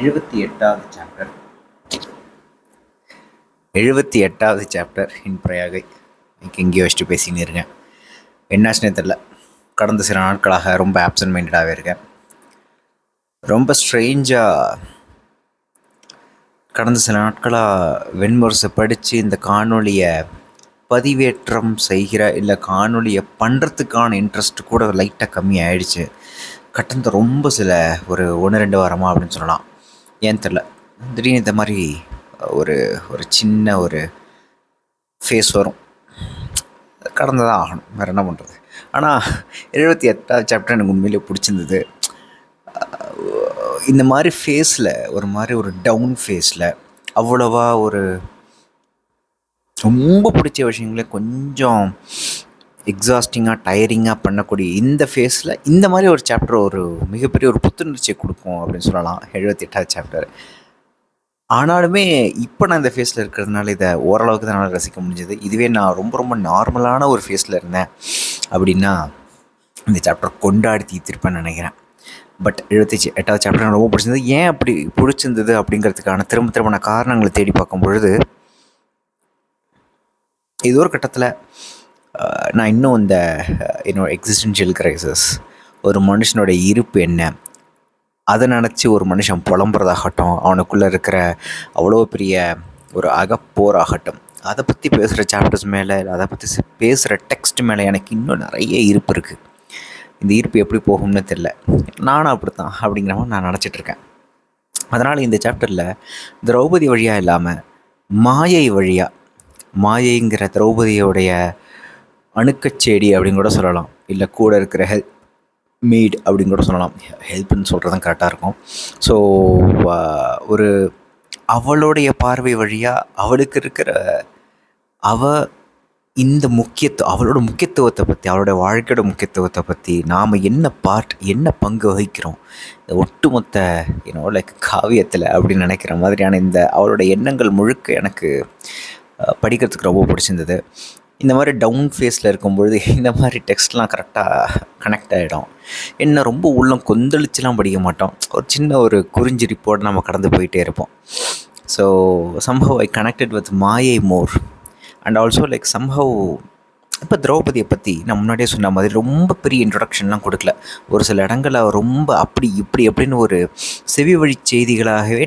எழுபத்தி எட்டாவது சாப்டர் எழுபத்தி எட்டாவது சாப்டர் இன் பிரயாகை இன்னைக்கு எங்கேயோ வச்சுட்டு பேசின்னு இருக்கேன். என்னாச்சுனே தெரில கடந்த சில நாட்களாக ரொம்ப ஆப்சன்ட் மைண்டடாகவே இருக்கேன். ரொம்ப ஸ்ட்ரெயிஞ்சாக கடந்த சில நாட்களாக வெண்முரசை படித்து இந்த காணொலியை பதிவேற்றம் செய்கிற இல்லை காணொலியை பண்ணுறதுக்கான இன்ட்ரெஸ்ட் கூட லைட்டாக கம்மி ஆயிடுச்சு கட்டணத்தை ரொம்ப சில ஒரு ஒன்று ரெண்டு வாரமாக அப்படின்னு சொல்லலாம். ஏன் தெரில திடீர்னு இந்த மாதிரி ஒரு ஒரு சின்ன ஒரு ஃபேஸ் வரும். கடந்து தான் ஆகணும். வேறு என்ன பண்ணுறது ஆனால் எழுபத்தி எட்டாவது சாப்டர் எனக்கு உண்மையிலே பிடிச்சிருந்தது. இந்த மாதிரி ஃபேஸில் ஒரு மாதிரி ஒரு டவுன் ஃபேஸில் அவ்வளோவா ஒரு ரொம்ப பிடிச்ச விஷயங்களே கொஞ்சம் எக்ஸாஸ்டிங்காக டயரிங்காக பண்ணக்கூடிய இந்த ஃபேஸில் இந்த மாதிரி ஒரு சாப்டர் ஒரு மிகப்பெரிய ஒரு புத்துணர்ச்சியை கொடுக்கும் அப்படின்னு சொல்லலாம். எழுபத்தி எட்டாவது சாப்டர் ஆனாலுமே இப்போ நான் இந்த ஃபேஸில் இருக்கிறதுனால இதை ஓரளவுக்கு தான் என்னால் ரசிக்க முடிஞ்சது. இதுவே நான் ரொம்ப ரொம்ப நார்மலான ஒரு ஃபேஸில் இருந்தேன் அப்படின்னா இந்த சாப்டர் கொண்டாடி தீர்த்திருப்பேன்னு நினைக்கிறேன். பட் எழுபத்தி எட்டாவது சாப்டர் எனக்கு ரொம்ப பிடிச்சிருந்தது. ஏன் அப்படி பிடிச்சிருந்தது அப்படிங்கிறதுக்கான திரும்ப திரும்ப நான் காரணங்களை தேடி பார்க்கும் பொழுது இது ஒரு கட்டத்தில் நான் இன்னும் இந்த என்னோட எக்ஸிஸ்டென்ஷியல் கிரைசஸ் ஒரு மனுஷனோட இருப்பு என்ன? அதை நினச்சி ஒரு மனுஷன் புலம்புறதாகட்டும் அவனுக்குள்ளே இருக்கிற அவ்வளோ பெரிய ஒரு அகப்போராகட்டும் அதை பற்றி பேசுகிற சாப்டர்ஸ் மேலே அதை பற்றி பேசுகிற டெக்ஸ்ட் மேலே எனக்கு இன்னும் நிறைய இருப்பு இருக்குது இந்த ஈர்ப்பு எப்படி போகும்னு தெரில நானும் அப்படி தான் அப்படிங்கிற மாதிரி நான் நினச்சிட்ருக்கேன் அதனால் இந்த சாப்டரில் திரௌபதி வழியாக இல்லாமல் மாயை வழியாக மாயைங்கிற திரௌபதியோடைய அணுக்கச்சேடி அப்படின்னு கூட சொல்லலாம். இல்லை கூட இருக்கிற ஹெல்ப் மீட் அப்படின்னு கூட சொல்லலாம். ஹெல்ப்னு சொல்கிறது தான் கரெக்டாக இருக்கும். ஸோ ஒரு அவளுடைய பார்வை வழியாக அவளுக்கு இருக்கிற அவ இந்த முக்கியத்துவம் அவளோட முக்கியத்துவத்தை பற்றி அவளோட வாழ்க்கையோட முக்கியத்துவத்தை பற்றி நாம் என்ன பார்ட் என்ன பங்கு வகிக்கிறோம்? இந்த ஒட்டுமொத்த ஏன்னோ லைக் காவியத்தில் அப்படின்னு நினைக்கிற மாதிரியான இந்த அவளோட எண்ணங்கள் முழுக்க எனக்கு படிக்கிறதுக்கு ரொம்ப பிடிச்சிருந்தது. இந்த மாதிரி டவுன் ஃபேஸில் இருக்கும்பொழுது இந்த மாதிரி டெக்ஸ்ட்லாம் கரெக்டாக கனெக்ட் ஆகிடும் என்ன ரொம்ப உள்ளம் கொந்தளிச்சுலாம் படிக்க மாட்டோம். ஒரு சின்ன ஒரு குறிஞ்சிரிப்போடு நம்ம கடந்து போயிட்டே இருப்போம். So Sambhav I connected with Maya more and also like Sambhav இப்போ திரௌபதியை பற்றி நான் முன்னாடியே சொன்ன மாதிரி ரொம்ப பெரிய இன்ட்ரொடக்ஷன்லாம் கொடுக்கல. ஒரு சில இடங்களில் ரொம்ப அப்படி இப்படி அப்படின்னு ஒரு செவி வழி செய்திகளாகவே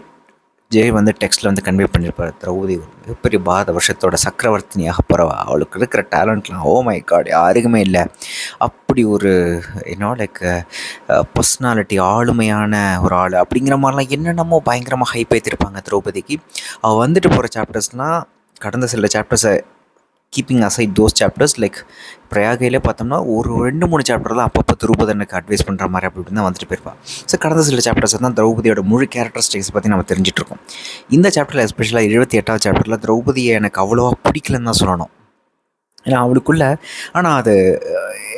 ஜெய் வந்து டெக்ஸ்ட்டில் வந்து கன்வே பண்ணியிருப்பார் திரௌபதி மிகப்பெரிய பாரத வருஷத்தோட சக்கரவர்த்தினியாக போகிறவா அவளுக்கு இருக்கிற டேலண்ட்லாம் ஓ மை காட் யாருக்குமே இல்லை. அப்படி ஒரு என்னோ லைக் பர்சனாலிட்டி ஆளுமையான ஒரு ஆள் அப்படிங்கிற மாதிரிலாம் என்னென்னமோ பயங்கரமாக ஹைப் ஏற்றிருப்பாங்க திரௌபதிக்கு. அவள் வந்துட்டு போகிற சாப்டர்ஸ்னால் கடந்த சில சாப்டர்ஸை keeping aside those chapters like பிரயாகையில் பார்த்தோம்னா ஒரு ரெண்டு மூணு சாப்டர் தான் அப்பப்போ எனக்கு அட்வைஸ் பண்ணுற மாதிரி அப்படி தான் வந்துட்டு போயிருப்பா. ஸோ கடந்த சில சாப்டர்ஸ் தான் திரௌபதியோட முழு கேரக்டரிஸ்டிக்ஸ் பற்றி நம்ம தெரிஞ்சிட்ருக்கோம் இந்த சாப்டரில் எஸ்பெஷலாக எழுபத்தி எட்டாவது சாப்டரில் திரௌபதியை எனக்கு அவ்வளோவா பிடிக்கலன்னு தான் சொல்லணும். ஏன்னா அவளுக்குள்ள ஆனால் அது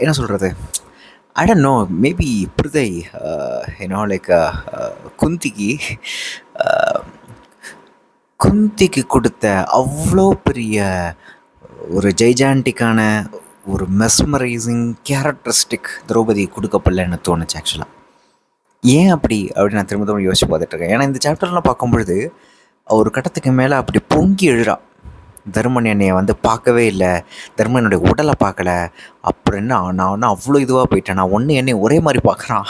என்ன சொல்கிறது I don't know maybe Pritha ஏன்னோ like குந்திக்கு குந்திக்கு கொடுத்த அவ்வளோ பெரிய ஒரு ஜெய்ஜாண்டிக்கான ஒரு மெஸ்மரைசிங் கேரக்டரிஸ்டிக் திரௌபதி கொடுக்கப்படலன்னு தோணுச்சு ஆக்சுவலாக ஏன் அப்படி? அப்படின்னு நான் திரும்ப திரும்ப யோசிச்சு பார்த்துட்ருக்கேன் ஏன்னா இந்த சாப்டர்லாம் பார்க்கும்பொழுது ஒரு கட்டத்துக்கு மேலே அப்படி பொங்கி எழுறா. தர்மன் என்னையை வந்து பார்க்கவே இல்லை. தர்மன் என்னுடைய உடலை பார்க்கல. அப்படின்னு நான் ஒன்றும் அவ்வளோ இதுவாக போயிட்டேன். நான் ஒன்று என்னை ஒரே மாதிரி பார்க்குறான்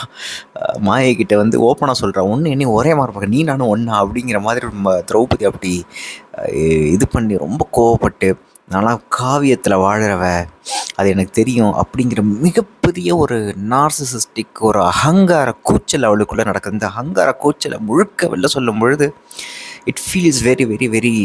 மாயக்கிட்ட வந்து ஓப்பனாக சொல்கிறான் ஒன்று என்னை ஒரே மாதிரி பார்க்க. நீ நானும் ஒன்றா அப்படிங்கிற மாதிரி திரௌபதி அப்படி இது பண்ணி ரொம்ப கோவப்பட்டு நான்லாம் காவியத்தில் வாழ்கிறவ அது எனக்கு தெரியும் அப்படிங்கிற மிகப்பெரிய ஒரு நார்சிசிஸ்டிக் ஒரு அகங்கார கூச்சல் அவளுக்குள்ளே நடக்குது. இந்த அகங்கார கூச்சலை முழுக்க வெளில சொல்லும் பொழுது it feels very very very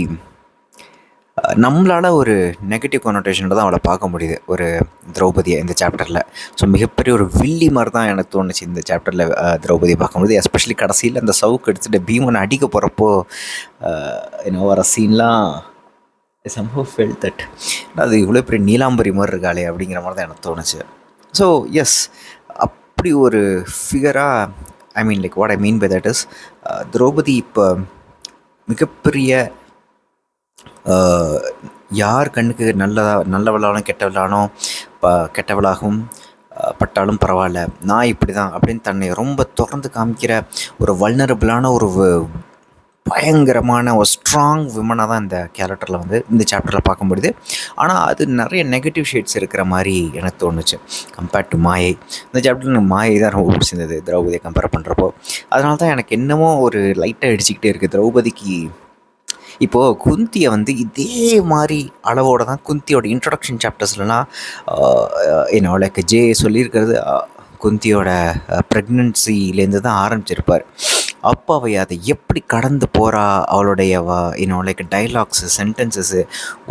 நம்மளால் ஒரு நெகட்டிவ் கொனோட்டேஷனில் தான் அவளை பார்க்க முடியுது ஒரு திரௌபதியை இந்த சாப்டரில் ஸோ மிகப்பெரிய ஒரு வில்லி மாதிரி தான் எனக்கு தோணுச்சு இந்த சாப்டரில் திரௌபதியை பார்க்கும்போது எஸ்பெஷலி கடைசியில் அந்த சவுக்கு எடுத்துகிட்டு பீமனை அடிக்க போகிறப்போ என்ன வர சீன்லாம் சம்பவ் ஃபெல் தட் அது இவ்வளோ பெரிய நீலாம்பரி மாதிரி இருக்காளே அப்படிங்கிற மாதிரி தான் எனக்கு தோணுச்சு. ஸோ எஸ் அப்படி ஒரு ஃபிகராக I mean like what I mean by that is Draupadi இப்போ மிகப்பெரிய uh, யார் கண்ணுக்கு நல்லதாக நல்லவளானோ கெட்டவளானோ ப கெட்டவளாகவும் uh, பட்டாலும் பரவாயில்ல நான் இப்படி தான் அப்படின்னு தன்னை ரொம்ப தொடர்ந்து காமிக்கிற ஒரு வல்னரபிளான ஒரு பயங்கரமான ஒரு ஸ்ட்ராங் விமனாக தான் இந்த கேரக்டரில் வந்து இந்த சாப்டரில் பார்க்க முடியுது. ஆனால் அது நிறைய நெகட்டிவ் ஷேட்ஸ் இருக்கிற மாதிரி எனக்கு தோணுச்சு. கம்பேர்ட் டு மாயை. இந்த சாப்டர் எனக்கு மாயை தான் ரொம்ப பிடிச்சிருந்தது. திரௌபதியை கம்பேர் பண்ணுறப்போ அதனால தான் எனக்கு என்னமோ ஒரு லைட்டாக அடிச்சுக்கிட்டே இருக்குது திரௌபதிக்கு இப்போது குந்தியை வந்து இதே மாதிரி அளவோட தான் குந்தியோட இன்ட்ரடக்ஷன் சாப்டர்ஸ்லாம் என்னோட லைக் ஜே சொல்லியிருக்கிறது குந்தியோட ப்ரெக்னன்சிலேருந்து தான் ஆரம்பிச்சிருப்பார். அப்போ அவை அதை எப்படி கடந்து போகிறா அவளுடைய இன்னும் லைக் டைலாக்ஸு சென்டென்சஸ்ஸு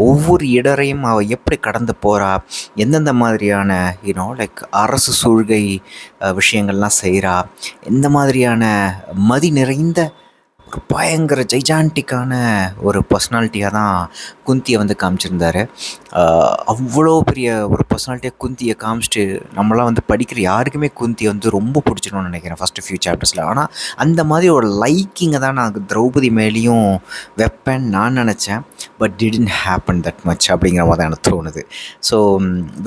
ஒவ்வொரு இடரையும் அவள் எப்படி கடந்து போகிறா எந்தெந்த மாதிரியான யூனோ லைக் அரசு சூழ்கை விஷயங்கள்லாம் செய்கிறா எந்த மாதிரியான மதி நிறைந்த ஒரு பயங்கர ஜைஜான்டிக்கான ஒரு பர்சனாலிட்டியாக தான் குந்தியை வந்து காமிச்சிருந்தார். அவ்வளோ பெரிய ஒரு பர்சனாலிட்டியாக குந்தியை காமிச்சிட்டு நம்மளாம் வந்து படிக்கிற யாருக்குமே குந்தியை வந்து ரொம்ப பிடிச்சிடணும்னு நினைக்கிறேன் ஃபஸ்ட்டு ஃபியூ சாப்டர்ஸில் ஆனால் அந்த மாதிரி ஒரு லைக்கிங்கை தான் நான் திரௌபதி மேலேயும் வைப்பேன் நான் நினச்சேன். But didn't happen that much அப்படிங்கிற மாதிரி தான் எனக்கு தோணுது. ஸோ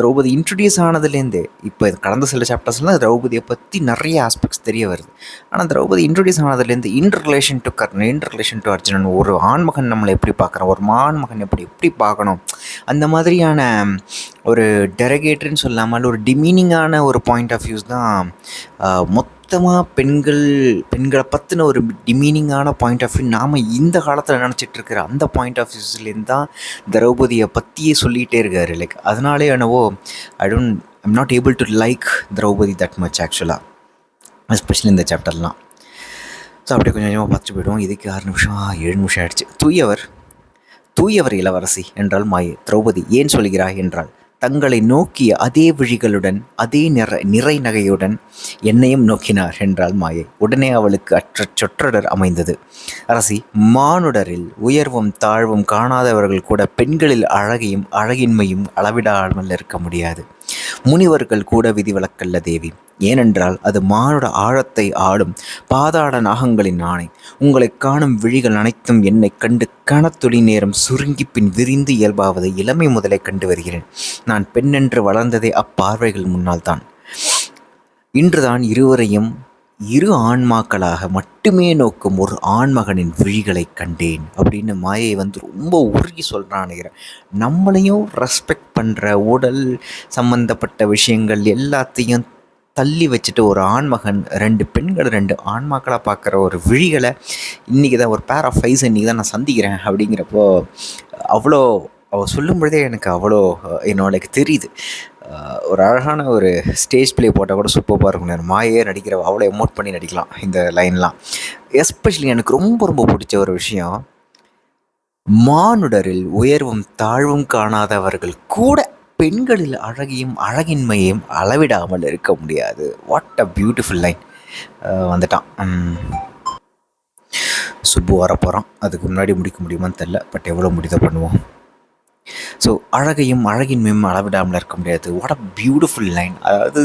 திரௌபதி இன்ட்ரடியூஸ் ஆனதுலேருந்து இப்போ கடந்த சில சாப்டர்ஸ்லாம் திரௌபதியை பற்றி நிறைய ஆஸ்பெக்ட்ஸ் தெரிய வருது. ஆனால் Draupadi introduce ஆனதுலேருந்து in relation to Karnan in relation to Arjunan ஒரு ஆண்மகன் நம்மளை எப்படி பார்க்குறோம் ஒரு மான்மகன் அப்படி எப்படி பார்க்கணும். அந்த மாதிரியான ஒரு டெரகேட்டர்னு சொல்லாமல் ஒரு டிமீனிங்கான ஒரு பாயிண்ட் ஆஃப் வியூஸ் தான் மொத்தமாக பெண்கள் பெண்களை பற்றின ஒரு டிமீனிங்கான பாயிண்ட் ஆஃப் வியூ நாம் இந்த காலத்தில் நினச்சிட்டு இருக்கிற அந்த பாயிண்ட் ஆஃப் வியூஸ்லேருந்து தான் திரௌபதியை பற்றியே சொல்லிகிட்டே இருக்காரு. லைக் அதனாலே என்னவோ I don't I'm not able to like Draupadi that much ஆக்சுவலாக எஸ்பெஷலி இந்த சாப்டர்லாம் ஸோ அப்படியே கொஞ்சம் கொஞ்சமாக பார்த்துட்டு போயிடுவோம். இதுக்கு ஆறு நிமிஷம் ஏழு நிமிஷம் ஆயிடுச்சு. தூயவர் தூயவர் இளவரசி என்றால் மாயே திரௌபதி ஏன் சொல்கிறாய் என்றால் தங்களை நோக்கிய அதே விழிகளுடன் அதே நிற நிறை நகையுடன் என்னையும் நோக்கினார் என்றால் மாயை. உடனே அவளுக்கு அற்ற சொற்றொடர் அமைந்தது. அரசி மானுடரில் உயர்வும் தாழ்வும் காணாதவர்கள் கூட பெண்களில் அழகையும் அழகின்மையும் அளவிடாமல் இருக்க முடியாது. முனிவர்கள் கூட விதிவிலக்கல்ல தேவி. ஏனென்றால் அது மானுட ஆழத்தை ஆடும் பாதாட நாகங்களின் ஆணை. உங்களை காணும் விழிகள் அனைத்தும் என்னை கண்டு கனத்துளி நேரம் சுருங்கி பின் விரிந்து இயல்பாவதை இளமை முதலே கண்டு வருகிறேன். நான் பெண்ணென்று வளர்ந்ததே அப்பார்வைகள் முன்னால் தான் இன்றுதான் இருவரையும் இரு ஆன்மாக்களாக மட்டுமே நோக்கும் ஒரு ஆண்மகனின் விழிகளை கண்டேன் அப்படின்னு மாயை வந்து ரொம்ப உருகி சொல்கிறான் நம்மளையும் ரெஸ்பெக்ட் பண்ணுற உடல் சம்மந்தப்பட்ட விஷயங்கள் எல்லாத்தையும் தள்ளி வச்சுட்டு ஒரு ஆண்மகன் ரெண்டு பெண்கள் ரெண்டு ஆண்மாக்களாக பார்க்குற ஒரு விழிகளை இன்றைக்கி தான் ஒரு பேர் ஆஃப் ஃபைஸ் இன்றைக்கி தான் நான் சந்திக்கிறேன் அப்படிங்கிறப்போ அவ்வளோ அவள் சொல்லும் பொழுதே எனக்கு அவ்வளோ என்னோட தெரியுது. ஒரு அழகான ஒரு ஸ்டேஜ் ப்ளே போட்டால் கூட சூப்பராக இருக்கும். மாயே நடிக்கிற அவ்வளோ எமோட் பண்ணி நடிக்கலாம் இந்த லைன்லாம் எஸ்பெஷலி எனக்கு ரொம்ப ரொம்ப பிடிச்ச ஒரு விஷயம் மானுடரில் உயர்வும் தாழ்வும் காணாதவர்கள் கூட பெண்களில் அழகையும் அழகின்மையையும் அளவிடாமல் இருக்க முடியாது. வாட் அ பியூட்டிஃபுல் லைன் வந்துட்டான். சுப்பு வரப்போகிறான் அதுக்கு முன்னாடி முடிக்க முடியுமான்னு தெரில பட் எவ்வளோ முடித பண்ணுவோம். ஸோ அழகையும் அழகின் மேம் அளவிடாமல் இருக்க முடியாது. வாட் அ பியூட்டிஃபுல் லைன் அதாவது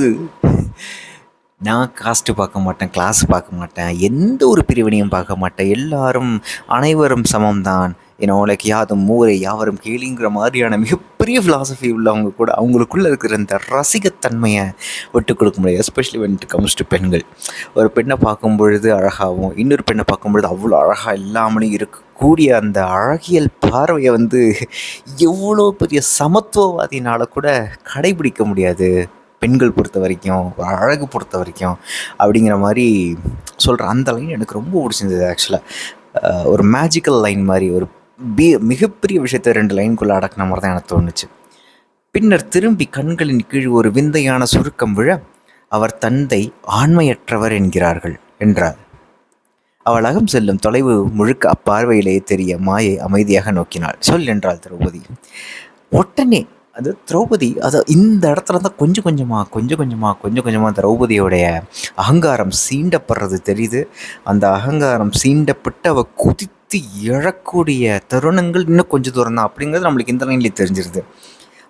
நான் காஸ்ட்டு பார்க்க மாட்டேன் கிளாஸ் பார்க்க மாட்டேன் எந்த ஒரு பிரிவினையும் பார்க்க மாட்டேன். எல்லாரும் அனைவரும் சமம்தான். ஏன்னா லைக் யாதும் மூரை யாவரும் கேளிங்கிற மாதிரியான மிகப்பெரிய ஃபிலாசபி உள்ளவங்க கூட அவங்களுக்குள்ளே இருக்கிற இந்த ரசிகத்தன்மையை விட்டு கொடுக்க முடியாது especially when it comes to பெண்கள். ஒரு பெண்ணை பார்க்கும் பொழுது அழகாகவும் இன்னொரு பெண்ணை பார்க்கும் பொழுது அவ்வளோ அழகாக இல்லாமலும் கூடிய அந்த அழகியல் பார்வையை வந்து எவ்வளோ பெரிய சமத்துவவாதினால் கூட கடைபிடிக்க முடியாது. பெண்கள் பொறுத்த வரைக்கும் அழகு பொறுத்த வரைக்கும் அப்படிங்கிற மாதிரி சொல்கிற அந்த லைன் எனக்கு ரொம்ப பிடிச்சிருந்தது ஆக்சுவலாக ஒரு மேஜிக்கல் லைன் மாதிரி ஒரு பி மிகப்பெரிய விஷயத்த ரெண்டு லைனுக்குள்ளே அடக்கின மாதிரி தான் எனக்கு தோணுச்சு. பின்னர் திரும்பி கண்களின் கீழ் ஒரு விந்தையான சுருக்கம் விழ அவர் தந்தை ஆண்மையற்றவர் என்கிறார்கள் என்றார். அவள் அகம் செல்லும் தொலைவு முழுக்க அப்பார்வையிலேயே தெரிய மாயை அமைதியாக நோக்கினாள். சொல் என்றாள் திரௌபதி. உடனே அது திரௌபதி அது இந்த இடத்துல தான் கொஞ்சம் கொஞ்சமாக கொஞ்சம் கொஞ்சமாக கொஞ்சம் கொஞ்சமாக திரௌபதியோடைய அகங்காரம் சீண்டப்படுறது தெரியுது. அந்த அகங்காரம் சீண்டப்பட்டு அவள் குதித்து எழக்கூடிய தருணங்கள் இன்னும் கொஞ்சம் தூரம் தான் அப்படிங்கிறது நம்மளுக்கு இந்த லைன்லேயே தெரிஞ்சிருது.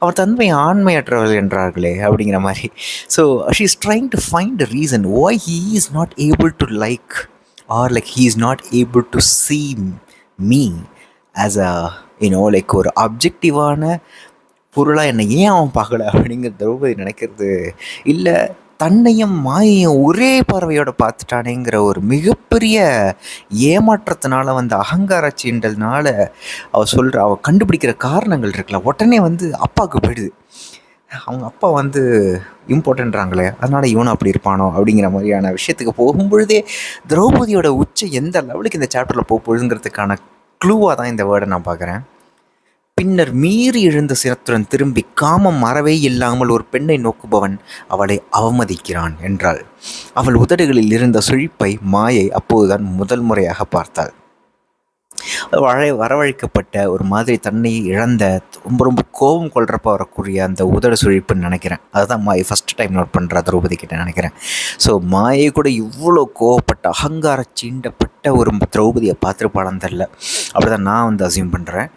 அவர் தன்மை ஆண்மையற்றவர்கள் என்றார்களே அப்படிங்கிற மாதிரி. So she is trying to find reason why he is not able to like or like he is not able to see me as a you know like ஒரு அப்ஜெக்டிவான பொருளாக என்னை ஏன் அவன் பார்க்கல அப்படிங்கிற திரௌபதி நினைக்கிறது இல்லை தன்னையும் மாயையும் ஒரே பார்வையோட பார்த்துட்டானேங்கிற ஒரு மிகப்பெரிய ஏமாற்றத்தினால வந்த அகங்கார சீண்டல்னால அவள் சொல்கிற அவள் கண்டுபிடிக்கிற காரணங்கள் இருக்குல்ல உடனே வந்து அப்பாவுக்கு போயிடுது. அவங்க அப்பா வந்து இம்பார்ட்டன்றாங்களே அதனால் இவனும் அப்படி இருப்பானோ அப்படிங்கிற மாதிரியான விஷயத்துக்கு போகும்பொழுதே திரௌபதியோட உச்ச எந்த லெவலுக்கு இந்த சாப்டரில் போகுதுங்கிறதுக்கான க்ளூவாக தான் இந்த வேர்டை நான் பார்க்குறேன். பின்னர் மீறி எழுந்த சிரத்துடன் திரும்பி காமம் மறவே இல்லாமல் ஒரு பெண்ணை நோக்குபவன் அவளை அவமதிக்கிறான் என்றாள். அவள் உதடுகளில் இருந்த சுழிப்பை மாயை அப்போதுதான் முதல் முறையாக பார்த்தாள். வழ வரவழைக்கப்பட்ட ஒரு மாதிரி தன்னை இழந்த ரொம்ப ரொம்ப கோபம் கொள்றப்ப வரக்கூடிய அந்த உதடு சுழிப்புன்னு நினைக்கிறேன். அதுதான் மாயை. ஃபஸ்ட் டைம் நோட் பண்ணுற திரௌபதி கிட்ட நினைக்கிறேன். ஸோ மாயை கூட இவ்வளோ கோவப்பட்ட அகங்கார சீண்டப்பட்ட ஒரு திரௌபதியை பார்த்துருப்பாளான்னு தெரில அப்படி தான் நான் வந்து அசியூம் பண்ணுறேன்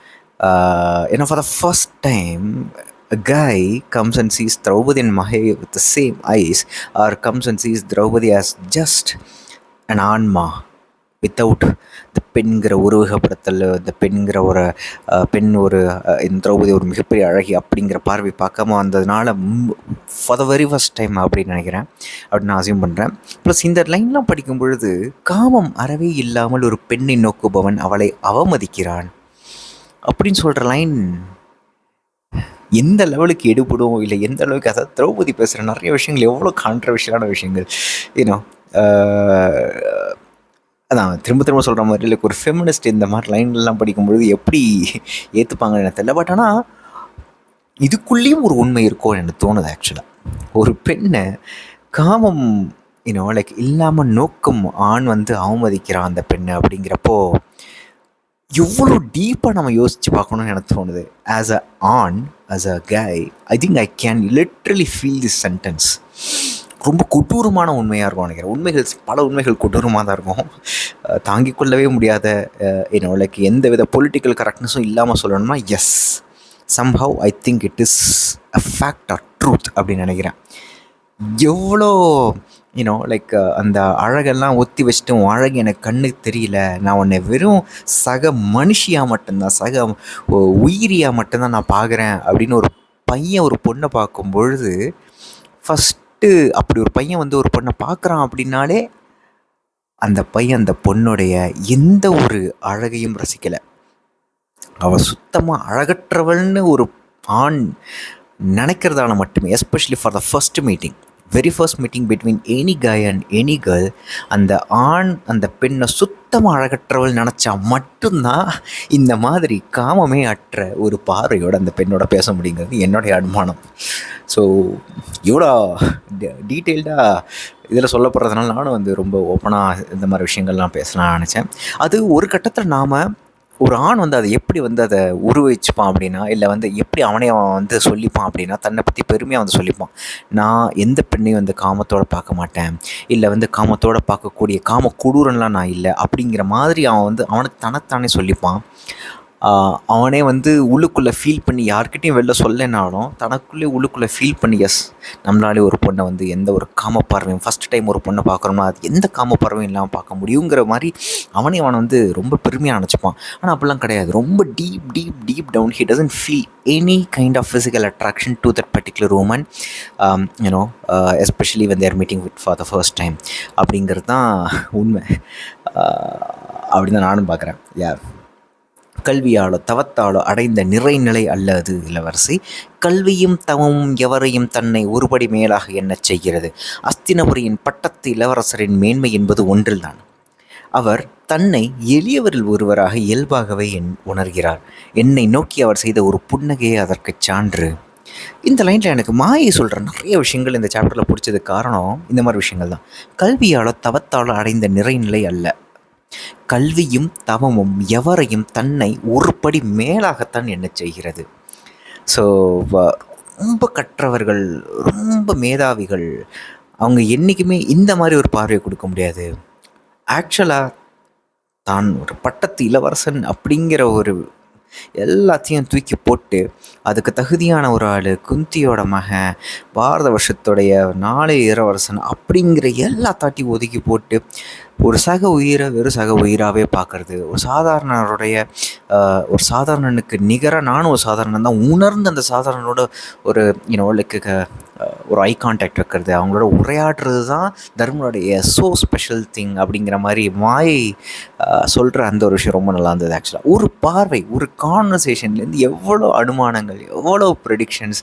ஏன்னா for the first time a guy comes and sees Draupadi and Mahe with the same eyes, or comes and sees Draupadi as just an Anma without இந்த பெண்கிற உருவகப்படுத்தல் இந்த பெண்கிற ஒரு பெண் ஒரு இந்த திரௌபதி ஒரு மிகப்பெரிய அழகி அப்படிங்கிற பார்வை பார்க்காம வந்ததுனால for the very first time அப்படின்னு நினைக்கிறேன். அப்படின்னு நான் அசியூம் பண்ணுறேன் ப்ளஸ் இந்த லைன்லாம் படிக்கும் பொழுது காமம் அறவே இல்லாமல் ஒரு பெண்ணை நோக்குபவன் அவளை அவமதிக்கிறான். அப்படின்னு சொல்கிற லைன் எந்த லெவலுக்கு எடுபடும் இல்லை எந்த அளவுக்கு அதாவது திரௌபதி பேசுகிற நிறைய விஷயங்கள் எவ்வளோ கான்ட்ரவர்ஷியலான விஷயங்கள் ஏன்னோ அதான் திரும்ப திரும்ப சொல்கிற மாதிரி இல்லை ஒரு ஃபெமினிஸ்ட் இந்த மாதிரி லைன்லாம் படிக்கும்பொழுது எப்படி ஏற்றுப்பாங்கன்னு எனக்கு தெரியல. பட் ஆனால் இதுக்குள்ளேயும் ஒரு உண்மை இருக்கும் எனக்கு தோணுது ஆக்சுவலாக ஒரு பெண்ணை காமம் யூனோ லைக் இல்லாமல் நோக்கம் ஆண் வந்து அவமதிக்கிறான் அந்த பெண்ணை அப்படிங்கிறப்போ எவ்வளோ டீப்பாக நம்ம யோசித்து பார்க்கணும்னு எனக்கு தோணுது. ஆஸ் அ ஆண் as a guy I think I can literally feel this sentence ரொம்ப கொடூரமான உண்மையாக இருக்கும் நினைக்கிறேன். உண்மைகள் பல உண்மைகள் கொடூரமாக தான் இருக்கும். தாங்கிக் கொள்ளவே முடியாத என்னோட எந்த வித பொலிட்டிக்கல் கரெக்ட்னஸும் இல்லாமல் சொல்லணும்னா yes somehow I think it is a fact or truth அப்படின்னு நினைக்கிறேன். எவ்வளோ யூனோ லைக் அந்த அழகெல்லாம் ஒத்தி வச்சுட்டும் அழகு எனக்கு கண்ணுக்கு தெரியல. நான் உன்னை வெறும் சக மனுஷியாக மட்டும்தான் சக உயிரியாக மட்டும்தான் நான் பார்க்குறேன் அப்படின்னு ஒரு பையன் ஒரு பொண்ணை பார்க்கும் பொழுது ஃபஸ்ட் பட்டு அப்படி ஒரு பையன் வந்து ஒரு பொண்ணை பார்க்குறான் அப்படின்னாலே அந்த பையன் அந்த பொண்ணுடைய எந்த ஒரு அழகையும் ரசிக்கலை. அவள் சுத்தமாக அழகற்றவள்னு ஒரு ஆண் நினைக்கிறதால மட்டுமே especially for the first meeting very first meeting between any guy and any girl அந்த ஆண் அந்த பெண்ணை சுத்தமாக அழகற்றவள் நினச்சா மட்டும்தான் இந்த மாதிரி காமமே அற்ற ஒரு பார்வையோடு அந்த பெண்ணோட பேச முடியுங்கிறது என்னுடைய அனுமானம். ஸோ இவ்வளோ டீட்டெயில்டாக இதில் சொல்லப்படுறதுனால நானும் வந்து ரொம்ப ஓப்பனாக இந்த மாதிரி விஷயங்கள்லாம் பேசலாம்னு நினச்சேன். அது ஒரு கட்டத்தில் நாம் ஒரு ஆண் வந்து அதை எப்படி வந்து அதை உருவச்சிப்பான் அப்படின்னா இல்லை வந்து எப்படி அவனே அவன் வந்து சொல்லிப்பான் அப்படின்னா தன்னை பற்றி பெருமையாக வந்து சொல்லிப்பான். நான் எந்த பெண்ணையும் வந்து காமத்தோடு பார்க்க மாட்டேன். இல்லை வந்து காமத்தோடு பார்க்கக்கூடிய காம கொடூரம்லாம் நான் இல்லை அப்படிங்கிற மாதிரி அவன் வந்து அவனுக்கு தனத்தானே சொல்லிப்பான். அவனே வந்து உள்ளுக்குள்ளே ஃபீல் பண்ணி யார்கிட்டையும் வெளில சொல்லனாலும் தனக்குள்ளே உள்ளுக்குள்ளே ஃபீல் பண்ணி எஸ் நம்மளாலே ஒரு பொண்ணை வந்து எந்த ஒரு காம பார்வையும் ஃபஸ்ட் டைம் ஒரு பொண்ணை பார்க்குறோம்னா அது எந்த காம பார்வையும் இல்லாமல் பார்க்க முடியுங்கிற மாதிரி அவனே அவனை வந்து ரொம்ப பெருமையாக நினச்சிப்பான். ஆனால் அப்படிலாம் கிடையாது. ரொம்ப deep deep deep down he doesn't feel any kind of physical attraction to that particular woman you know especially when their meeting with for the first time அப்படிங்கிறது தான் உண்மை. அப்படின்னு தான் நானும் பார்க்குறேன். யார் கல்வியாலோ தவத்தாலோ அடைந்த நிறைநிலை அல்ல அது இளவரசி. கல்வியும் தவமும் எவரையும் தன்னை ஒருபடி மேலாக எண்ணச் செய்கிறது. அஸ்தினபுரியின் பட்டத்து இளவரசரின் மேன்மை என்பது ஒன்றில்தான். அவர் தன்னை எளியவரில் ஒருவராக இயல்பாகவே என் உணர்கிறார். என்னை நோக்கி அவர் செய்த ஒரு புன்னகையே அதற்கு சான்று. இந்த லைனில் எனக்கு மாயை சொல்கிற நிறைய விஷயங்கள் இந்த சாப்டரில் பிடிச்சது காரணம் இந்த மாதிரி விஷயங்கள் தான் கல்வியாலோ தவத்தாலோ அடைந்த நிறைநிலை அல்ல. கல்வியும் தவமும் எவரையும் தன்னை ஒரு படி மேலாகத்தான் என்ன செய்கிறது. ஸோ ரொம்ப கற்றவர்கள் ரொம்ப மேதாவிகள் அவங்க என்றைக்குமே இந்த மாதிரி ஒரு பார்வையை கொடுக்க முடியாது. ஆக்சுவலாக தான் ஒரு பட்டத்து இளவரசன் அப்படிங்கிற ஒரு எல்லாத்தையும் தூக்கி போட்டு அதுக்கு தகுதியான ஒரு ஆள் குந்தியோட மகன் பாரத வருஷத்துடைய நாளை இளவரசன் அப்படிங்கிற எல்லா தாட்டி ஒதுக்கி போட்டு ஒரு சக உயிரை வெறும் சக உயிராகவே பார்க்குறது. ஒரு சாதாரணருடைய ஒரு சாதாரணனுக்கு நிகராக நானும் ஒரு சாதாரணன் தான். உணர்ந்து அந்த சாதாரணனோட ஒரு யூனோ லைக் ஒரு ஐ கான்டாக்ட் வைக்கிறது அவங்களோட உரையாடுறது தான் தர்மனுடைய ஸோ ஸ்பெஷல் திங் அப்படிங்கிற மாதிரி மாயை சொல்கிற அந்த ஒரு விஷயம் ரொம்ப நல்லா இருந்தது ஆக்சுவலாக ஒரு பார்வை ஒரு கான்வர்சேஷன்லேருந்து எவ்வளோ அனுமானங்கள் எவ்வளோ ப்ரெடிக்ஷன்ஸ்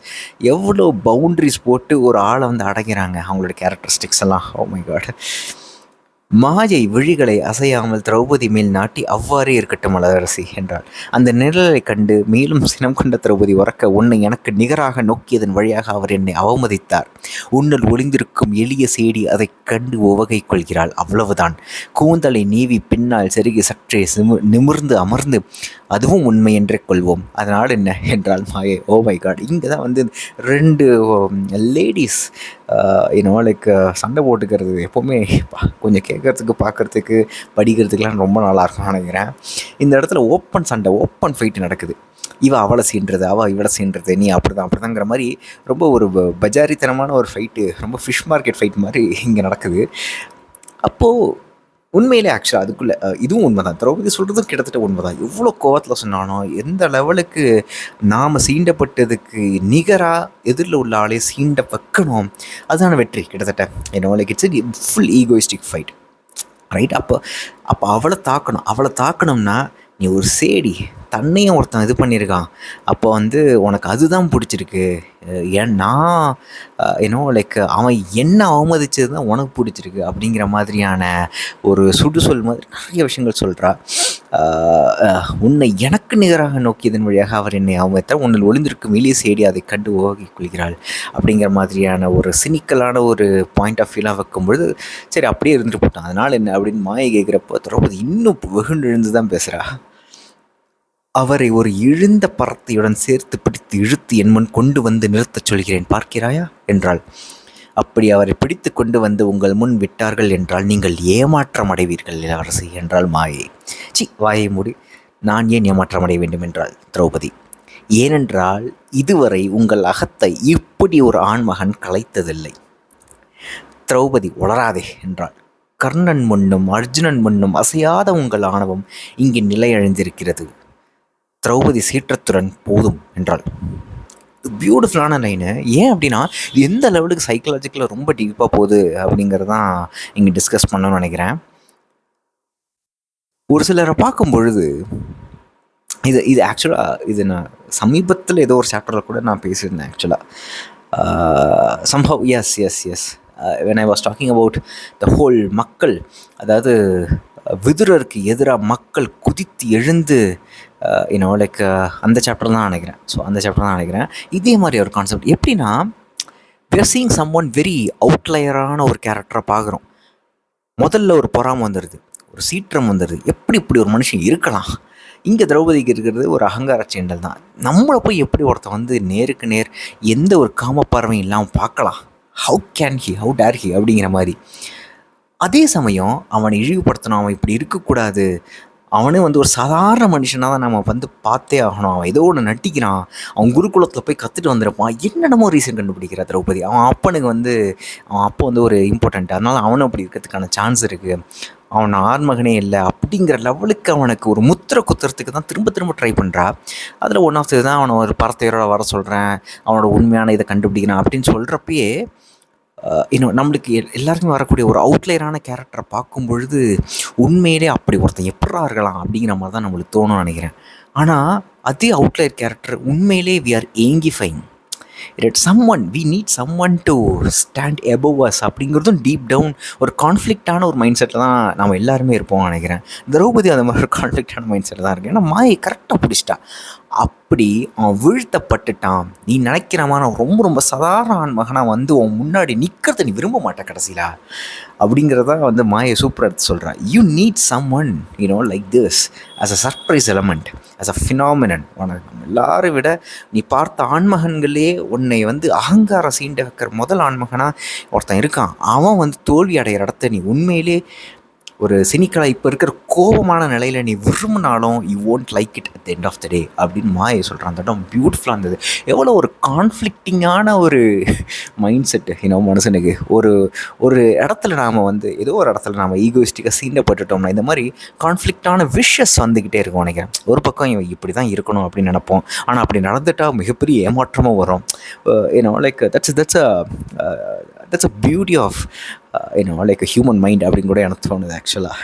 எவ்வளோ பவுண்ட்ரிஸ் போட்டு ஒரு ஆளை வந்து அடைக்கிறாங்க அவங்களோட கேரக்டரிஸ்டிக்ஸ் எல்லாம். ஓ மை காட் மாயை விழிகளை அசையாமல் திரௌபதி மேல் நாட்டி அவ்வாறே இருக்கட்டும் அழகரசி என்றாள். அந்த நிழலை கண்டு மேலும் சினம் கொண்ட திரௌபதி உறக்க உன்னை எனக்கு நிகராக நோக்கியதன் வழியாக அவர் என்னை அவமதித்தார். உன்னல் ஒளிந்திருக்கும் எளிய சேடி அதை கண்டு உவகை கொள்கிறாள். அவ்வளவுதான். கூந்தலை நீவி பின்னால் செருகி சற்றே நிமிர்ந்து அமர்ந்து அதுவும் உண்மை என்றே கொள்வோம். அதனால் என்ன? என்றால் மாயை. Oh ஓ மை காட் இங்கே தான் வந்து ரெண்டு லேடிஸ் இன்னோ லைக் சண்டை போட்டுக்கிறது எப்போவுமே கொஞ்சம் கேட்குறதுக்கு பார்க்குறதுக்கு படிக்கிறதுக்கெலாம் ரொம்ப நல்லாயிருக்கும் நினைக்கிறேன். இந்த இடத்துல ஓப்பன் சண்டை ஓப்பன் ஃபைட்டு நடக்குது. இவ அவளை சீன்றது அவள் இவளை சீன்றது நீ அப்படி தான் அப்படி தாங்கிற மாதிரி ரொம்ப ஒரு பஜாரித்தனமான ஒரு ஃபைட்டு ரொம்ப ஃபிஷ் மார்க்கெட் ஃபைட் மாதிரி இங்கே நடக்குது. அப்போது உண்மையிலே ஆக்சுவலாக அதுக்குள்ளே இதுவும் உண்மை தான் திரௌபதி சொல்கிறதும் கிட்டத்தட்ட உண்மை தான் எவ்வளோ கோவத்தில் சொன்னானோ எந்த லெவலுக்கு நாம் சீண்டப்பட்டதுக்கு நிகராக எதிரில் உள்ள ஆளே சீண்ட வைக்கணும். அதுதான வெற்றி கிட்டத்தட்ட. என்ன like it's full egoistic fight right அப்போ அப்போ அவளை தாக்கணும். அவளை தாக்கணும்னா நீ ஒரு சேடி. தன்னையும் ஒருத்தன் இது பண்ணியிருக்கான். அப்போ வந்து உனக்கு அதுதான் பிடிச்சிருக்கு. ஏன் நான் ஏன்னோ லைக் அவன் என்ன அவமதிச்சது தான் உனக்கு பிடிச்சிருக்கு அப்படிங்கிற மாதிரியான ஒரு சுடுசொல் மாதிரி நிறைய விஷயங்கள் சொல்கிறா உன்னை எனக்கு நிகராக நோக்கியதன் வழியாக அவர் என்னை அவமதித்தார். உன்னில் ஒளிந்திருக்கும் வெளியே சேடி அதை கண்டு ஓகி கொள்கிறாள் அப்படிங்கிற மாதிரியான ஒரு சினிக்கலான ஒரு பாயிண்ட் ஆஃப் வியூலாம் வைக்கும்பொழுது சரி அப்படியே இருந்துட்டு போட்டான். அதனால் என்ன அப்படின்னு மாயை கேட்குறப்போ திரௌபதி இன்னும் வெகுண்டு எழுந்து தான் பேசுகிறா அவரை ஒரு இழுந்த பறத்தையுடன் சேர்த்து பிடித்து இழுத்து என் முன் கொண்டு வந்து நிறுத்தச் சொல்கிறேன். பார்க்கிறாயா? என்றாள். அப்படி அவரை பிடித்து கொண்டு வந்து உங்கள் முன் விட்டார்கள் என்றால் நீங்கள் ஏமாற்றம் அடைவீர்கள் இளவரசி என்றால் மாயை. சி வாயை மூடி. நான் ஏன் ஏமாற்றம் அடைய வேண்டும்? என்றாள் திரௌபதி. ஏனென்றால் இதுவரை உங்கள் அகத்தை இப்படி ஒரு ஆண்மகன் கலைத்ததில்லை திரௌபதி உளராதே என்றாள். கர்ணன் முன்னும் அர்ஜுனன் முன்னும் அசையாத உங்கள் ஆணவம் இங்கே நிலையழிந்திருக்கிறது திரௌபதி சீற்றத்துடன் போதும் என்றாள். பியூட்டிஃபுல்லான லைனு ஏன் அப்படின்னா எந்த லெவலுக்கு சைக்கலாஜிக்கலாக ரொம்ப டீப்பாக போகுது அப்படிங்கிறது தான் இங்கே டிஸ்கஸ் பண்ணணும்னு நினைக்கிறேன். ஒரு சிலரை பார்க்கும் பொழுது இது இது ஆக்சுவலாக இது நான் சமீபத்தில் ஏதோ ஒரு சாப்டரில் கூட நான் பேசியிருந்தேன் ஆக்சுவலாக Sambhav yes yes yes when I was talking about the whole மக்கள் அதாவது விதுரருக்கு எதிராக மக்கள் குதித்து எழுந்து Uh, யூனோ லைக் uh, அந்த சாப்டர் தான் நினைக்கிறேன். ஸோ அந்த சாப்டர் தான் நினைக்கிறேன். இதே மாதிரி ஒரு கான்செப்ட் எப்படின்னா we're seeing someone very அவுட்லயரான ஒரு கேரக்டரை பார்க்குறோம். முதல்ல ஒரு பொறாம வந்துடுது ஒரு சீற்றம் வந்துடுது எப்படி இப்படி ஒரு மனுஷன் இருக்கலாம்? இங்கே திரௌபதிக்கு இருக்கிறது ஒரு அகங்கார சேண்டல் தான். நம்மளை போய் எப்படி ஒருத்தன் வந்து நேருக்கு நேர் எந்த ஒரு காமப்பறவையும் இல்லாமல் பார்க்கலாம்? How can he how dare he அப்படிங்கிற மாதிரி. அதே சமயம் அவனை இழிவுபடுத்தணும். அவன் இப்படி இருக்கக்கூடாது. அவனே வந்து ஒரு சாதாரண மனுஷனாக தான் நம்ம வந்து பார்த்தே ஆகணும். அவன் ஏதோ ஒன்று நட்டிக்கிறான் அவன் குருகுலத்தில் போய் கற்றுட்டு வந்திருப்பான். என்னென்னமோ ரீசன் கண்டுபிடிக்கிறா திரௌபதி. அவன் அப்பனுக்கு வந்து அவன் அப்போ வந்து ஒரு இம்பார்ட்டண்ட் அதனால் அவனும் அப்படி இருக்கிறதுக்கான சான்ஸ் இருக்குது அவன் ஆண்மகனே இல்லை அப்படிங்கிற லெவலுக்கு அவனுக்கு ஒரு முத்திரை குத்துறதுக்கு தான் திரும்ப திரும்ப ட்ரை பண்ணுறா அதில் ஒன் ஆஃப் தான் அவனை ஒரு பரத்தையரோட வர சொல்கிறேன் அவனோட உண்மையான இதை கண்டுபிடிக்கிறான் அப்படின்னு சொல்கிறப்பயே இன்னும் நம்மளுக்கு எல்லாருக்குமே வரக்கூடிய ஒரு அவுட்லையரான கேரக்டரை பார்க்கும் பொழுது உண்மையிலே அப்படி ஒருத்தன் எப்படா இருக்கலாம் அப்படிங்கிற மாதிரி தான் நம்மளுக்கு தோணும்னு நினைக்கிறேன். ஆனால் அதே அவுட்லையர் கேரக்டர் உண்மையிலே we are amplifying it someone we need someone to stand above us அப்படிங்கிறதும் டீப் டவுன் ஒரு கான்ஃப்ளிக்டான ஒரு மைண்ட் செட்டில் தான் நம்ம எல்லாருமே இருப்போம்னு நினைக்கிறேன். திரௌபதி அந்த மாதிரி ஒரு கான்ஃப்ளிக்டான மைண்ட் செட்டில் தான் இருக்குது ஏன்னா மாயை கரெக்டாக பிடிச்சிட்டா. அப்படி அவன் வீழ்த்தப்பட்டுட்டான். நீ நினைக்கிற மாதிரி ரொம்ப ரொம்ப சாதாரண மகனாக வந்து உன் முன்னாடி நிற்கிறத நீ விரும்ப மாட்டேன் கடைசியில். அப்படிங்கிறத வந்து மாய சூப்பர் எடுத்து சொல்கிறான் you need someone you know like this as a surprise element as a phenomenon உனக்கு நம்ம எல்லாரும் விட நீ பார்த்த ஆண்மகன்களே உன்னை வந்து அகங்காரம் சீண்ட வைக்கிற முதல் ஆண்மகனாக ஒருத்தன் இருக்கான். அவன் வந்து தோல்வி அடைகிற இடத்த நீ உண்மையிலே ஒரு சினிக்கலாக இப்போ இருக்கிற கோபமான நிலையில் நீ விரும்பினாலும் you won't like it at end of the day அப்படின்னு மாயை சொல்கிறான் அந்த இடம் பியூட்டிஃபுல்லாக இருந்தது. எவ்வளோ ஒரு கான்ஃப்ளிக்டிங்கான ஒரு மைண்ட் செட்டு இன்னும் மனுஷனுக்கு. ஒரு ஒரு இடத்துல நாம் வந்து ஏதோ ஒரு இடத்துல நாம் ஈகோயிஸ்டிக்காக சீண்டப்பட்டுட்டோம்னா இந்த மாதிரி கான்ஃப்ளிக்டான விஷஸ் வந்துக்கிட்டே இருக்கும் நினைக்கிறேன். ஒரு பக்கம் இவன் இப்படி தான் இருக்கணும் அப்படின்னு நினப்போம். ஆனால் அப்படி நடந்துட்டால் மிகப்பெரிய ஏமாற்றமும் வரும். ஏன்னா like that's that's a that's a beauty of you know like human mind அப்படின்னு கூட எனக்கு தோணுது ஆக்சுவலாக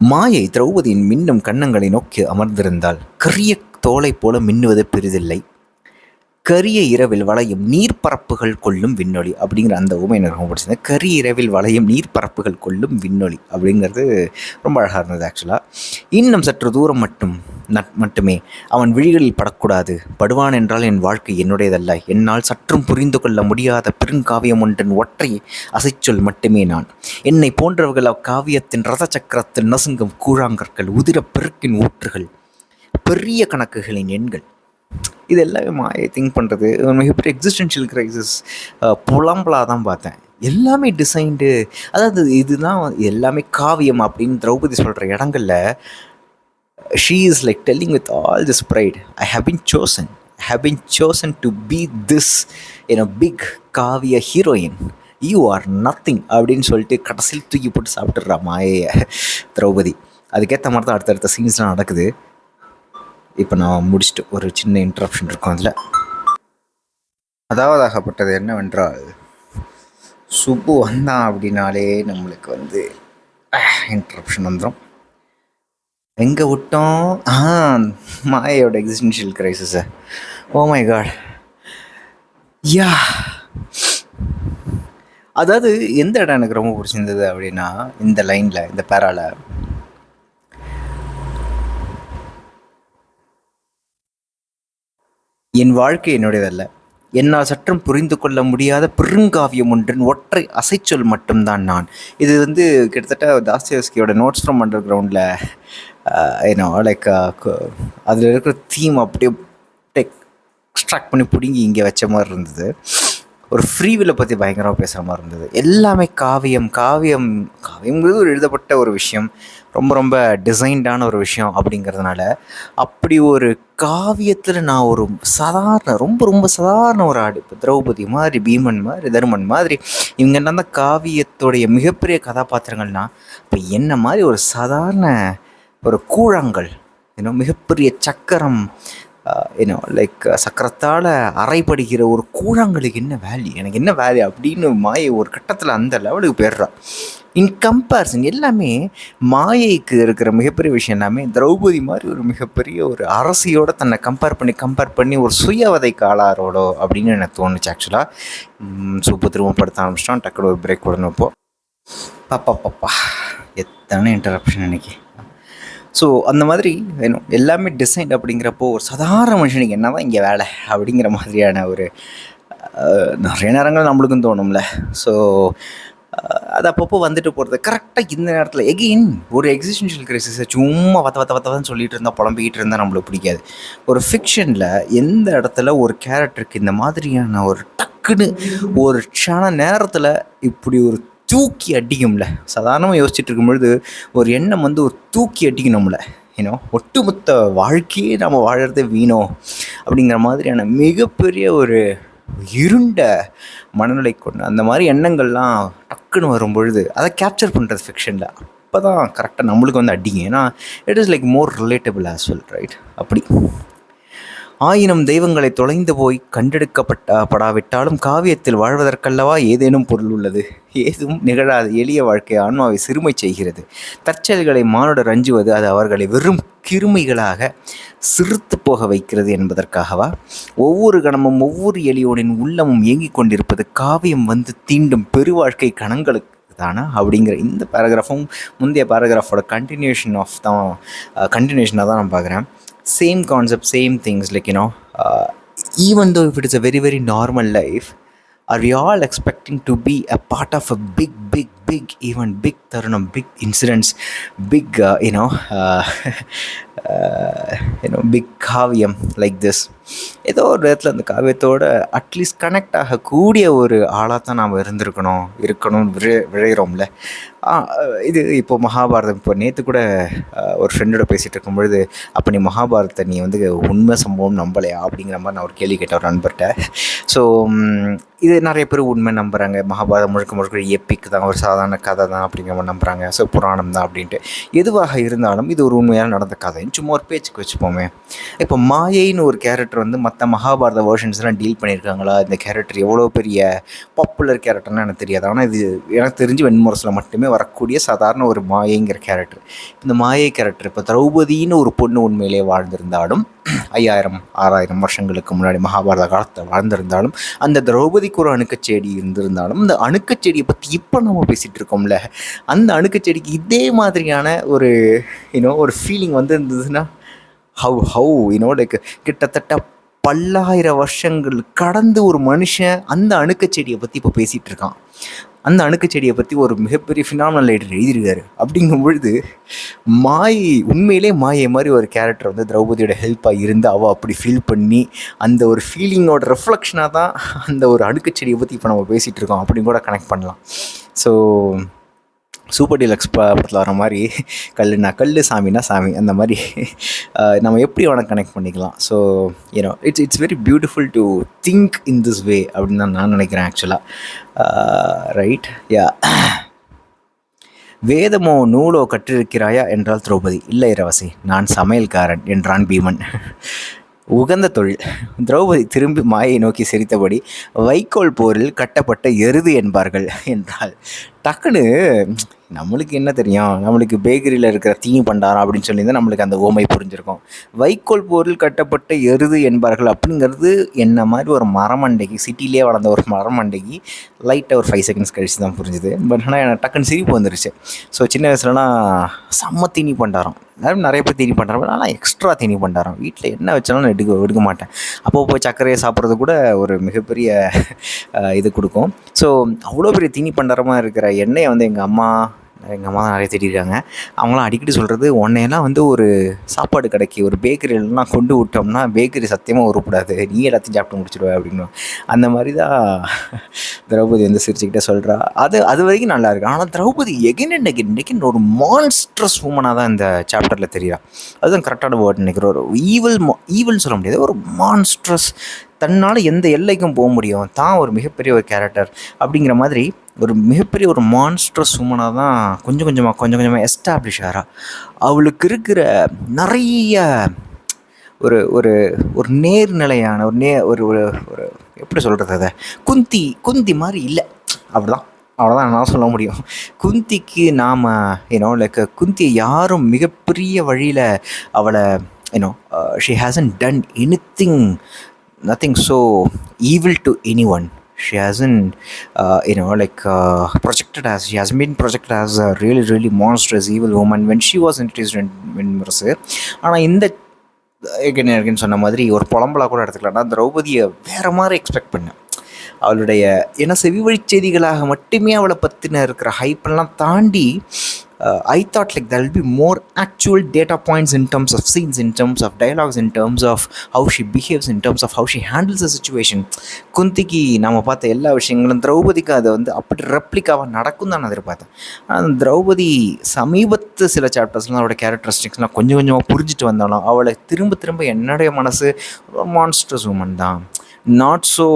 மாயை திரௌபதியின் மின்னும் கன்னங்களை நோக்கி அமர்ந்திருந்தால் கரிய தோலை போல மின்னுவது பெரிதில்லை. கரிய இரவில் வளையும் நீர்ப்பரப்புகள் கொள்ளும் விண்ணொலி அப்படிங்கிற அந்த உமை எனக்கு ரொம்ப பிடிச்சது கரிய இரவில் வளையும் நீர்ப்பரப்புகள் கொள்ளும் விண்ணொலி அப்படிங்கிறது ரொம்ப அழகாக இருந்தது ஆக்சுவலாக இன்னும் சற்று தூரம் மட்டும் மட்டுமே. அவன் விழிகளில் படக்கூடாது. படுவான் என்றால் என் வாழ்க்கை என்னுடையதல்ல. என்னால் சற்றும் புரிந்து கொள்ள முடியாத பெருங்காவியம் ஒன்றின் ஒற்றை அசைச்சொல் மட்டுமே நான். என்னை போன்றவர்கள் அக்காவியத்தின் ரத சக்கரத்தில் நசுங்கும் கூழாங்கற்கள் உதிர பெருக்கின் ஊற்றுகள் பெரிய கணக்குகளின் எண்கள். இது எல்லாமே மாயை திங்க் பண்ணுறது மிகப்பெரிய எக்ஸிஸ்டென்ஷியல் கிரைசிஸ் புலம்பலாக தான் பார்த்தேன். எல்லாமே டிசைன்டு அதாவது இதுதான் எல்லாமே காவியம் அப்படின்னு திரௌபதி சொல்கிற இடங்களில் she is like telling with all this pride I have been chosen I have been chosen to be this and a big காவிய ஹீரோயின் யூ ஆர் நத்திங் அப்படின்னு சொல்லிட்டு கடைசியில் தூக்கி போட்டு சாப்பிட்டுடுறா மாயைய திரௌபதி. அதுக்கேற்ற மாதிரி தான் அடுத்தடுத்த சீன்ஸ்லாம் நடக்குது. இப்போ நான் முடிச்சுட்டு ஒரு சின்ன இன்ட்ரப்ஷன் இருக்கும் அதில். அதாவது ஆகப்பட்டது என்னவென்றால் சுப்பு வந்தான் அப்படின்னாலே நம்மளுக்கு வந்து இன்ட்ரப்ஷன் வந்துடும் எங்கே விட்டோம்? ஆ மாயோட எக்ஸிஸ்டன்ஷியல் கிரைசிஸை ஓ மை காட் யா. அதாவது எந்த இடம் எனக்கு ரொம்ப பிடிச்சிருந்தது அப்படின்னா இந்த லைனில் இந்த பேரால என் வாழ்க்கை என்னுடையதல்ல. என்னால் சற்றும் புரிந்து கொள்ள முடியாத பெருங்காவியம் ஒன்றின் ஒற்றை அசைச்சொல் மட்டும்தான் நான். இது வந்து கிட்டத்தட்ட தாஸ்தியஸ்கியோட நோட்ஸ் ஃப்ரம் அண்டர் கிரவுண்டில் ஏன்னா லைக் அதில் இருக்கிற தீம் அப்படியே டெக் எக்ஸ்ட்ராக்ட் பண்ணி பிடுங்கி இங்கே வச்ச மாதிரி இருந்தது. ஒரு ஃப்ரீவில்லை பற்றி பயங்கரமாக பேசுகிற மாதிரி இருந்தது. எல்லாமே காவியம் காவியம் காவியங்கிறது ஒரு எழுதப்பட்ட ஒரு விஷயம். ரொம்ப ரொம்ப டிசைன்டான ஒரு விஷயம் அப்படிங்கிறதுனால அப்படி ஒரு காவியத்தில் நான் ஒரு சாதாரண ரொம்ப ரொம்ப சாதாரண ஒரு ஆடு. இப்போ திரௌபதி மாதிரி பீமன் மாதிரி தருமன் மாதிரி இவங்க என்ன காவியத்துடைய மிகப்பெரிய கதாபாத்திரங்கள்னால் இப்போ என்ன மாதிரி ஒரு சாதாரண ஒரு கூழாங்கல் இன்னும் மிகப்பெரிய சக்கரம் uh, ஏன்னோ லைக் uh, சக்கரத்தால் அரைப்படுகிற ஒரு கூழாங்கலுக்கு என்ன வேல்யூ எனக்கு என்ன வேல்யூ அப்படின்னு மாயை ஒரு கட்டத்தில் அந்த லெவலுக்கு போயிடுறா. இன் கம்பேரிசன் எல்லாமே மாயைக்கு இருக்கிற மிகப்பெரிய விஷயம் எல்லாமே திரௌபதி மாதிரி ஒரு மிகப்பெரிய ஒரு அரசியோட தன்னை கம்பேர் பண்ணி கம்பேர் பண்ணி ஒரு சுயவதை காலாரோடோ அப்படின்னு எனக்கு தோணுச்சு ஆக்சுவலாக சூப்பர் திரும்ப படுத்த ஆரம்பிச்சிட்டோம் டக்குனு ஒரு பிரேக் உடனே இப்போ பாப்பா பாப்பா எத்தனை இன்டரப்ஷன் இன்னைக்கு ஸோ அந்த மாதிரி வேணும். எல்லாமே டிசைன் அப்படிங்கிறப்போ ஒரு சாதாரண மனுஷனுக்கு என்ன தான் இங்கே வேலை அப்படிங்கிற மாதிரியான ஒரு நிறைய நேரங்கள் நம்மளுக்கும் தோணும்ல. ஸோ அது அப்பப்போ வந்துட்டு போகிறது கரெக்டாக இந்த நேரத்தில் எகெயின் ஒரு எக்ஸிஸ்டன்ஷியல் கிரைசிஸை சும்மா வத்த வத்த வத்ததான் சொல்லிட்டு இருந்தால் புலம்பிக்கிட்டு இருந்தால் நம்மளுக்கு பிடிக்காது. ஒரு ஃபிக்ஷனில் எந்த இடத்துல ஒரு கேரக்டருக்கு இந்த மாதிரியான ஒரு டக்குன்னு ஒரு க்ஷண நேரத்தில் இப்படி ஒரு தூக்கி அடிக்கும்ல. சாதாரணமாக யோசிச்சுட்டு இருக்கும்பொழுது ஒரு எண்ணம் வந்து ஒரு தூக்கி அடிக்கணும்ல. ஏன்னோ ஒட்டுமொத்த வாழ்க்கையே நம்ம வாழறதே வீணோ அப்படிங்கிற மாதிரியான மிகப்பெரிய ஒரு இருண்ட மனநிலை கொண்டு அந்த மாதிரி எண்ணங்கள்லாம் டக்குன்னு வரும் பொழுது அதை கேப்சர் பண்ணுறது ஃபிக்ஷனில் அப்போ தான் கரெக்டாக நம்மளுக்கு வந்து அடிங்க ஏன்னா it is like more relatable as well right அப்படி. ஆயினும் தெய்வங்களை தொலைந்து போய் கண்டெடுக்கப்பட்ட படாவிட்டாலும் காவியத்தில் வாழ்வதற்கல்லவா ஏதேனும் பொருள் உள்ளது? ஏதும் நிகழாது. எளிய வாழ்க்கை ஆன்மாவை சிறுமை செய்கிறது. தற்செயல்களை மானுடர் அஞ்சுவது அது அவர்களை வெறும் கிருமிகளாக சிறுத்து போக வைக்கிறது என்பதற்காகவா? ஒவ்வொரு கணமும் ஒவ்வொரு எளியோனின் உள்ளமும் இயங்கிக் கொண்டிருப்பது காவியம் வந்து தீண்டும் பெருவாழ்க்கை கணங்களுக்கு தானா அப்படிங்கிற இந்த பேராகிராஃபும் முந்தைய பேராகிராஃபோட கண்டினியூஷன் ஆஃப் தான் கண்டினியூஷனாக தான் நான் பார்க்குறேன். Same concept same things like you know uh, even though if it is a very very normal life are we all expecting to be a part of a big big big even big தருணம். Big incidents big you know you know big Kaviyam like this ஏதோ ஒரு இடத்துல அந்த காவியத்தோட at least connect ஆகக்கூடிய ஒரு ஆளாக தான் நாம் இருந்திருக்கணும் இருக்கணும்னு விழ விழைகிறோம்ல இது இப்போ மகாபாரதம். இப்போ நேற்று கூட ஒரு ஃப்ரெண்டோட பேசிகிட்டு இருக்கும்பொழுது அப்போ நீ மகாபாரதத்தை நீ வந்து உண்மை சம்பவம் நம்பலையா? அப்படிங்கிற மாதிரி நான் ஒரு கேள்வி கேட்டேன் ஒரு நண்பர்கிட்ட. ஸோ இது நிறைய பேர் உண்மை நம்புகிறாங்க மகாபாரதம் முழுக்க முழுக்க எப்பிக்கு தான் ஒரு சாதாரண கதை தான் அப்படிங்கிற மாதிரி நம்புகிறாங்க ஸோ புராணம் தான் அப்படின்ட்டு. எதுவாக இருந்தாலும் இது ஒரு உண்மையாக நடந்த கதைன்னு சும்மா ஒரு பேச்சுக்கு வச்சுப்போமே. இப்போ மாயைன்னு ஒரு கேரக்டர் வந்து மற்ற மகாபாரத வேர்ஷன்ஸ்லாம் டீல் பண்ணியிருக்காங்களா? இந்த கேரக்டர் எவ்வளோ பெரிய பாப்புலர் கேரக்டர்னு எனக்கு தெரியாது. ஆனால் இது எனக்கு தெரிஞ்சு வெண்முரசில் மட்டுமே வரக்கூடிய சாதாரண ஒரு மாயைங்கிற கேரக்டர் இந்த மாயை கேரக்டர் இப்போ திரௌபதின்னு ஒரு பொண்ணு உண்மையிலே வாழ்ந்திருந்தாலும் ஐயாயிரம் ஆறாயிரம் வருஷங்களுக்கு முன்னாடி மகாபாரத காலத்தில் வாழ்ந்திருந்தாலும் அந்த திரௌபதிக்கு ஒரு அணுக்கச்செடி இருந்திருந்தாலும் இந்த அணுக்கச்செடியை பற்றி இப்போ நம்ம பேசிகிட்டு இருக்கோம்ல அந்த அணுக்கச்செடிக்கு இதே மாதிரியான ஒரு யூனோ ஒரு ஃபீலிங் வந்து இருந்ததுன்னா ஹவு ஹவு யூனோ லைக் கிட்டத்தட்ட பல்லாயிரம் வருஷங்கள் கடந்து ஒரு மனுஷன் அந்த அணுக்கச்செடியை பற்றி இப்போ பேசிகிட்டு இருக்கான். அந்த அணுக்கச்செடியை பற்றி ஒரு மிகப்பெரிய ஃபினாமினல் லைட்டர் எழுதியிருக்காரு. அப்படிங்கும் பொழுது மாயை உண்மையிலே மாயை மாதிரி ஒரு கேரக்டர் வந்து திரௌபதியோட ஹெல்ப்பாக இருந்து அவள் அப்படி ஃபீல் பண்ணி அந்த ஒரு ஃபீலிங்கோட ரெஃப்ளெக்ஷனாக தான் அந்த ஒரு அணுக்கச்செடியை பற்றி இப்போ நம்ம பேசிகிட்டு இருக்கோம். அப்படின்னு கூட கனெக்ட் பண்ணலாம். ஸோ சூப்பர் டீலக்ஸ் படத்தில் வர மாதிரி கல்லுனா கல் சாமினா சாமி அந்த மாதிரி நம்ம எப்படி வேணால் கனெக்ட் பண்ணிக்கலாம். So you know it's it's very beautiful to think in this way அப்படின்னு தான் நான் நினைக்கிறேன் ஆக்சுவலாக ரைட் யா வேதமோ நூலோ கற்றிருக்கிறாயா என்றால் திரௌபதி. இல்லை இரவசி நான் சமையல்காரன் என்றான் பீமன். உகந்த தொழில். திரௌபதி திரும்பி மாயை நோக்கி சிரித்தபடி வைக்கோல் போரில் கட்டப்பட்ட எருது என்பார்கள் என்றால் டக்குன்னு நம்மளுக்கு என்ன தெரியும்? நம்மளுக்கு பேக்கரியில் இருக்கிற தீனி பண்டாரம் அப்படின்னு சொல்லி தான் நம்மளுக்கு அந்த ஓமை புரிஞ்சிருக்கும். வைக்கோல் போரில் கட்டப்பட்ட எருது என்பார்கள் அப்படிங்கிறது என்ன மாதிரி ஒரு மரமண்டைக்கு சிட்டிலே வளர்ந்த ஒரு மரமண்டைக்கு லைட்டாக ஒரு ஃபைவ் செகண்ட்ஸ் கழிச்சு தான் புரிஞ்சுது. பட் ஆனால் எனக்கு டக்குன்னு சிரிப்பு வந்துருச்சு. ஸோ சின்ன வயசுலலாம் செம்ம தீனி பண்டாரம். நிறைய பேர் தீனி பண்ணுறாங்க ஆனால் எக்ஸ்ட்ரா தீனி பண்ணுறாங்க வீட்டில் என்ன வச்சாலும் நான் எடுக்க எடுக்க மாட்டேன். அப்போ போய் சர்க்கரையை சாப்பிட்றது கூட ஒரு மிகப்பெரிய இது கொடுக்கும். ஸோ அவ்வளோ பெரிய தீனி பண்டாரமாக இருக்கிற எண்ணெயை வந்து எங்கள் அம்மா எங்கள் அம்மா தான் நிறைய திட்டிருக்காங்க அவங்களாம் அடிக்கடி சொல்கிறது உன்னையெல்லாம் வந்து ஒரு சாப்பாடு கடைக்கு ஒரு பேக்கரியிலலாம் கொண்டு விட்டோம்னா பேக்கரி சத்தியமாக உருப்படாது. நீ எல்லாத்தையும் சாப்பிட்டு முடிச்சிடுவ அப்படின்னு. அந்த மாதிரி தான் திரௌபதி வந்து சிரிச்சுக்கிட்டே சொல்கிறா அது அது வரைக்கும் நல்லா இருக்கு. ஆனால் Draupadi again and again again ஒரு மான்ஸ்ட்ரஸ் உமனாக தான் இந்த சாப்டரில் தெரியா அதுதான் கரெக்டான வேர்ட் நினைக்கிற ஒரு ஈவல் ஈவல்னு சொல்ல முடியாது. ஒரு மான்ஸ்ட்ரஸ் தன்னால் எந்த எல்லைக்கும் போக முடியும். தான் ஒரு மிகப்பெரிய ஒரு கேரக்டர் அப்படிங்கிற மாதிரி ஒரு மிகப்பெரிய ஒரு மான்ஸ்ட்ரஸ் உமனாக தான் கொஞ்சம் கொஞ்சமாக கொஞ்சம் கொஞ்சமாக எஸ்டாப்ளிஷ் ஆகிறா அவளுக்கு இருக்கிற நிறைய ஒரு ஒரு ஒரு நேர்நிலையான ஒரு நே ஒரு ஒரு ஒரு எப்படி சொல்கிறது அதை? குந்தி குந்தி மாதிரி இல்லை. அப்படிதான் அவ்வளோதான் நான் சொல்ல முடியும். குந்திக்கு நாம் ஏன்னோ லைக் குந்தியை யாரும் மிகப்பெரிய வழியில் அவளை ஏன்னோ she hasn't done anything nothing so evil to anyone she hasn't uh, you know like uh, projected as she has been projected as a really really monstrous evil woman when she was introduced in, in Mercer ஆனால் இந்த ஏற்கனவே சொன்ன மாதிரி ஒரு புலம்பலாக கூட எடுத்துக்கலாம்னா திரௌபதியை வேறு மாதிரி expect பண்ணேன் அவளுடைய ஏன்னா செவிவழி செய்திகளாக மட்டுமே அவளை பற்றின இருக்கிற ஹைப்பெல்லாம் தாண்டி I thought like there will be more actual data points in terms of scenes in terms of dialogues in terms of how she behaves in terms of how she handles a situation குந்திக்கு நம்ம பார்த்த எல்லா விஷயங்களும் திரௌபதிக்கு அதை வந்து அப்படி ரெப்ளிக்காவாக நடக்கும் தான் நான் எதிர்பார்த்தேன். ஆனால் திரௌபதி சமீபத்து சில சாப்டர்ஸ்லாம் அவளோட கேரக்டரிஸ்டிக்ஸ்லாம் கொஞ்சம் கொஞ்சமாக புரிஞ்சுட்டு வந்தாலும் அவளை திரும்ப திரும்ப என்னுடைய மனசு மான்ஸ்டர்ஸ் உமன் தான். நாட் ஸோ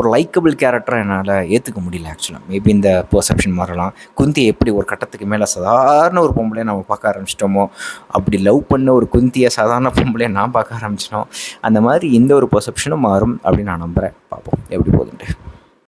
ஒரு லைக்கபிள் கேரக்டரை என்னால் ஏற்றுக்க முடியல ஆக்சுவலாக மேபி இந்த பர்செப்ஷன் மாறலாம். குந்தியை எப்படி ஒரு கட்டத்துக்கு மேலே சாதாரண ஒரு பொம்பளையை நம்ம பார்க்க ஆரம்பிச்சிட்டோமோ அப்படி லவ் பண்ண ஒரு குந்தியை சாதாரண பொம்பளையை நான் பார்க்க ஆரம்பிச்சிட்டோம். அந்த மாதிரி இந்த ஒரு பர்செப்ஷனும் மாறும் அப்படின்னு நான் நம்புகிறேன் பார்ப்போம். எப்படி போகுதுன்ட்டு.